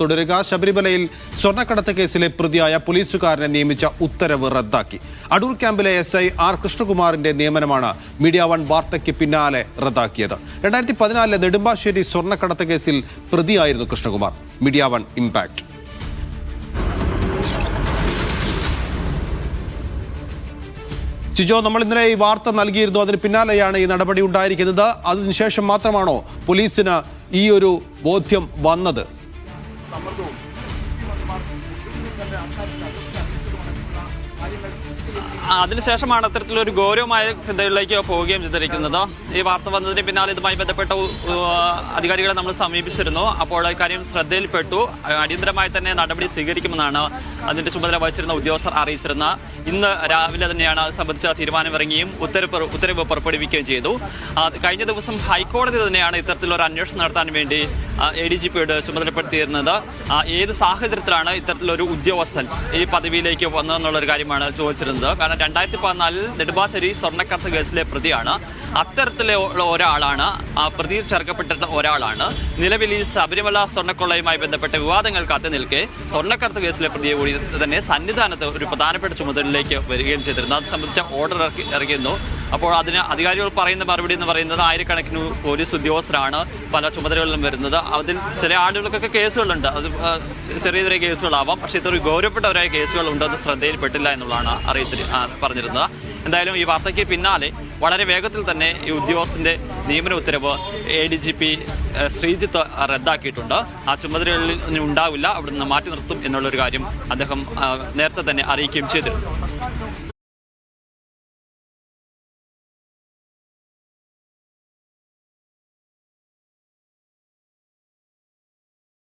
തുടരുക. ശബരിമലയിൽ സ്വർണക്കടത്ത് കേസിലെ പ്രതിയായ പോലീസുകാരനെ നിയമിച്ച ഉത്തരവ് റദ്ദാക്കി. അടൂർ ക്യാമ്പിലെ എസ് ഐ ആർ കൃഷ്ണകുമാറിന്റെ നിയമനമാണ് മീഡിയ വൺ വാർത്തയ്ക്ക് പിന്നാലെ റദ്ദാക്കിയത്. രണ്ടായിരത്തി പതിനാലിലെ നെടുമ്പാശ്ശേരി സ്വർണക്കടത്ത് കേസിൽ പ്രതിയായിരുന്നു Krishnakumar. Media One impact. Chijo നമ്മൾ ഇന്നലെ ഈ വാർത്ത നൽകിയിരുന്നു. അതിന് പിന്നാലെയാണ് ഈ നടപടി ഉണ്ടായിരിക്കുന്നത്. അതിനുശേഷം മാത്രമാണോ പോലീസിന് ഈ ഒരു ബോധ്യം വന്നത്? അതിനുശേഷമാണ് അത്തരത്തിലൊരു ഗൗരവമായ ചിന്തകളിലേക്ക് പോവുകയും ചെയ്തിരിക്കുന്നത് ഈ വാർത്ത വന്നതിന് പിന്നാലെ ഇതുമായി ബന്ധപ്പെട്ട അധികാരികളെ നമ്മൾ സമീപിച്ചിരുന്നു. അപ്പോൾ ഇക്കാര്യം ശ്രദ്ധയിൽപ്പെട്ടു. അടിയന്തരമായി തന്നെ നടപടി സ്വീകരിക്കുമെന്നാണ് അതിന്റെ ചുമതല വഹിച്ചിരുന്ന ഉദ്യോഗസ്ഥർ അറിയിച്ചിരുന്ന ഇന്ന് രാവിലെ തന്നെയാണ് അത് സംബന്ധിച്ച തീരുമാനമിറങ്ങിയും ഉത്തരവ് ഉത്തരവ് പുറപ്പെടുവിക്കുകയും ചെയ്തു. കഴിഞ്ഞ ദിവസം ഹൈക്കോടതി തന്നെയാണ് ഇത്തരത്തിലൊരു അന്വേഷണം നടത്താൻ വേണ്ടി എ ഡി ജി പിയോട് ചുമതലപ്പെടുത്തിയിരുന്നത്. ഏത് സാഹചര്യത്തിലാണ് ഇത്തരത്തിലൊരു ഉദ്യോഗസ്ഥൻ ഈ പദവിയിലേക്ക് വന്നതെന്നുള്ളൊരു കാര്യമാണ് ചോദിച്ചിരുന്നത്. കാരണം രണ്ടായിരത്തി പതിനാലിൽ നെടുമ്പാശ്ശേരി സ്വർണക്കടത്ത് കേസിലെ പ്രതിയാണ്. അത്തരത്തിലെ ഒരാളാണ് ആ പ്രതിയിൽ ചേർക്കപ്പെട്ടിട്ട ഒരാളാണ്. നിലവിൽ ഈ ശബരിമല സ്വർണക്കൊള്ളയുമായി ബന്ധപ്പെട്ട വിവാദങ്ങൾ കാത്തു നിൽക്കെ സ്വർണക്കടത്ത് കേസിലെ പ്രതിയെ കൂടി തന്നെ സന്നിധാനത്ത് ഒരു പ്രധാനപ്പെട്ട ചുമതലയിലേക്ക് വരികയും ചെയ്തിരുന്നു. അത് സംബന്ധിച്ച ഓർഡർ ഇറക്കി ഇറങ്ങിയിരുന്നു അപ്പോൾ അതിന് അധികാരികൾ പറയുന്ന മറുപടി എന്ന് പറയുന്നത് ആയിരക്കണക്കിന് പോലീസ് ഉദ്യോഗസ്ഥരാണ് പല ചുമതലകളിലും വരുന്നത്. അതിൽ ചില ആളുകൾക്കൊക്കെ കേസുകളുണ്ട്. അത് ചെറിയ ചെറിയ കേസുകളാവാം. പക്ഷേ ഇത്ര ഗൗരവപ്പെട്ടവരായ കേസുകൾ ഉണ്ടെന്ന് ശ്രദ്ധയിൽപ്പെട്ടില്ല എന്നുള്ളതാണ് അറിയിച്ചത് പറഞ്ഞിരുന്നത്. എന്തായാലും ഈ വാർത്തയ്ക്ക് പിന്നാലെ വളരെ വേഗത്തിൽ തന്നെ ഈ ഉദ്യോഗസ്ഥന്റെ നിയമന ഉത്തരവ് A D G P Sreejith റദ്ദാക്കിയിട്ടുണ്ട്. ആ ചുമതലകളിൽ ഉണ്ടാവില്ല. അവിടെ നിന്ന് മാറ്റി നിർത്തും എന്നുള്ളൊരു കാര്യം അദ്ദേഹം നേരത്തെ തന്നെ അറിയിക്കുകയും ചെയ്തിരുന്നു.